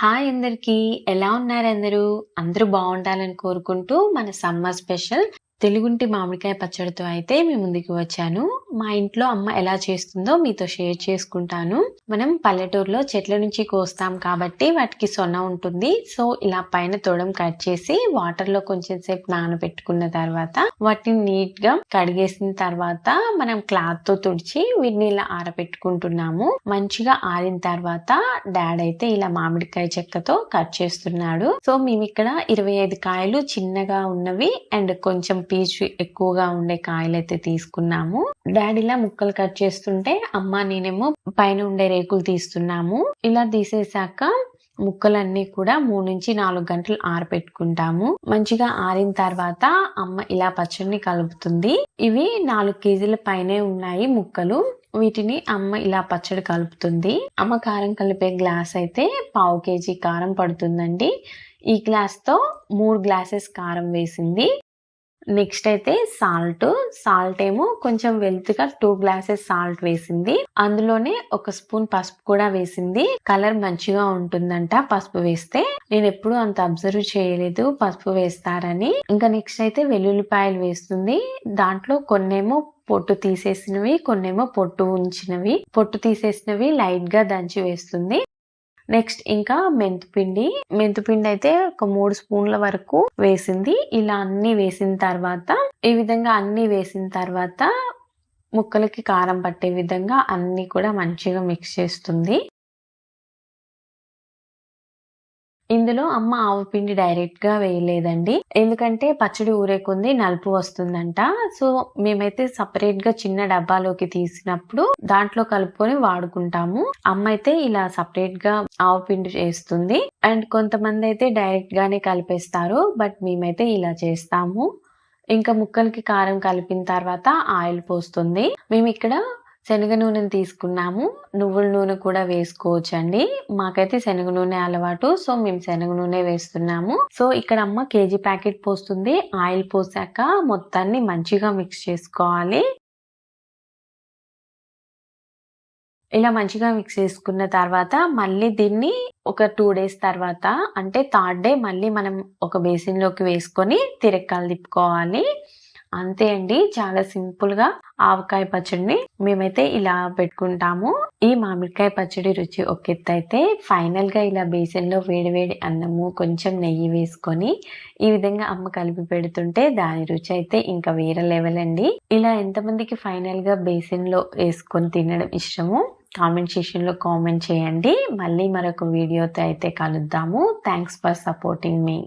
Hi అందరికీ. ఎలా ఉన్నారు అందరూ? అందరూ బాగుండాలని కోరుకుంటూ మన సమ్మర్ స్పెషల్ తెలుగుంటి మామిడికాయ పచ్చడితో అయితే మీ ముందుకు వచ్చాను. మా ఇంట్లో అమ్మ ఎలా చేస్తుందో మీతో షేర్ చేసుకుంటాను. మనం పల్లెటూరులో చెట్ల నుంచి కోస్తాం కాబట్టి వాటికి సొన ఉంటుంది. సో ఇలా పైన తొడం కట్ చేసి వాటర్లో కొంచెం సేపు నానబెట్టుకున్న తర్వాత వాటిని నీట్గా కడిగేసిన తర్వాత మనం క్లాత్తో తుడిచి వీటిని ఇలా ఆరబెట్టుకుంటున్నాము. మంచిగా ఆరిన తర్వాత డాడ్ అయితే ఇలా మామిడికాయ చెక్కతో కట్ చేస్తున్నాడు. సో మేము ఇక్కడ ఇరవై ఐదు కాయలు చిన్నగా ఉన్నవి అండ్ కొంచెం పీచు ఎక్కువగా ఉండే కాయలు అయితే తీసుకున్నాము. డాడీలా ముక్కలు కట్ చేస్తుంటే అమ్మ నేనేమో పైన ఉండే రేకులు తీస్తున్నాము. ఇలా తీసేసాక ముక్కలన్నీ కూడా మూడు నుంచి నాలుగు గంటలు ఆరబెట్టుకుంటాము మంచిగా ఆరిన తర్వాత అమ్మ ఇలా పచ్చడిని కలుపుతుంది. ఇవి నాలుగు కేజీల పైనే ఉన్నాయి ముక్కలు. వీటిని అమ్మ ఇలా పచ్చడి కలుపుతుంది. అమ్మ కారం కలిపే గ్లాస్ అయితే పావు కేజీ కారం పడుతుందండి. ఈ గ్లాస్తో మూడు గ్లాసెస్ కారం వేసింది. నెక్స్ట్ అయితే సాల్ట్ సాల్ట్ ఏమో కొంచెం వెల్త్గా టూ గ్లాసెస్ సాల్ట్ వేసింది. అందులోనే ఒక స్పూన్ పసుపు కూడా వేసింది. కలర్ మంచిగా ఉంటుందంట పసుపు వేస్తే. నేను ఎప్పుడు అంత అబ్జర్వ్ చేయలేదు పసుపు వేస్తారని. ఇంకా నెక్స్ట్ అయితే వెల్లుల్లిపాయలు వేస్తుంది. దాంట్లో కొన్నేమో పొట్టు తీసేసినవి కొన్నేమో పొట్టు ఉంచినవి. పొట్టు తీసేసినవి లైట్గా దంచి వేస్తుంది. నెక్స్ట్ ఇంకా మెంతిపిండి. మెంతిపిండి అయితే ఒక మూడు స్పూన్ల వరకు వేసింది. ఇలా అన్ని వేసిన తర్వాత ఈ విధంగా అన్ని వేసిన తర్వాత ముక్కలకి కారం పట్టే విధంగా అన్ని కూడా మంచిగా మిక్స్ చేస్తుంది. ఇందులో అమ్మ ఆవు పిండి డైరెక్ట్గా వేయలేదండి. ఎందుకంటే పచ్చడి ఊరేకుంది నలుపు వస్తుందంట. సో మేమైతే సపరేట్గా చిన్న డబ్బాలోకి తీసినప్పుడు దాంట్లో కలుపుకొని వాడుకుంటాము. అమ్మ అయితే ఇలా సపరేట్గా ఆవు పిండి చేస్తుంది. అండ్ కొంతమంది అయితే డైరెక్ట్ గానే కలిపేస్తారు. బట్ మేమైతే ఇలా చేస్తాము. ఇంకా ముక్కలకి కారం కలిపిన తర్వాత ఆయిల్ పోస్తుంది. మేము ఇక్కడ శనగ నూనెని తీసుకున్నాము. నువ్వుల నూనె కూడా వేసుకోవచ్చు అండి మాకైతే శనగ నూనె అలవాటు సో మేము శనగ నూనె వేస్తున్నాము. సో ఇక్కడ అమ్మ కేజీ ప్యాకెట్ పోస్తుంది. ఆయిల్ పోసాక మొత్తాన్ని మంచిగా మిక్స్ చేసుకోవాలి. ఇలా మంచిగా మిక్స్ చేసుకున్న తర్వాత మళ్ళీ దీన్ని ఒక టూ డేస్ తర్వాత అంటే థర్డ్ డే మళ్ళీ మనం ఒక బేసిన్లోకి వేసుకొని తిరక్కాలు తిప్పుకోవాలి. అంతే అండి. చాలా సింపుల్గా ఆవకాయ పచ్చడిని మేమైతే ఇలా పెట్టుకుంటాము. ఈ మామిడికాయ పచ్చడి రుచి ఒక ఎత్తు అయితే ఫైనల్గా ఇలా బేసిన్లో వేడివేడి అన్నము కొంచెం నెయ్యి వేసుకొని ఈ విధంగా అమ్మ కలిపి పెడుతుంటే దాని రుచి అయితే ఇంకా వేరే లెవెల్ అండి. ఇలా ఎంతమందికి ఫైనల్గా వేసుకొని తినడం ఇష్టము కామెంట్ సెక్షన్లో కామెంట్ చేయండి. మళ్ళీ మరొక వీడియోతో అయితే కలుద్దాము. Thanks for supporting me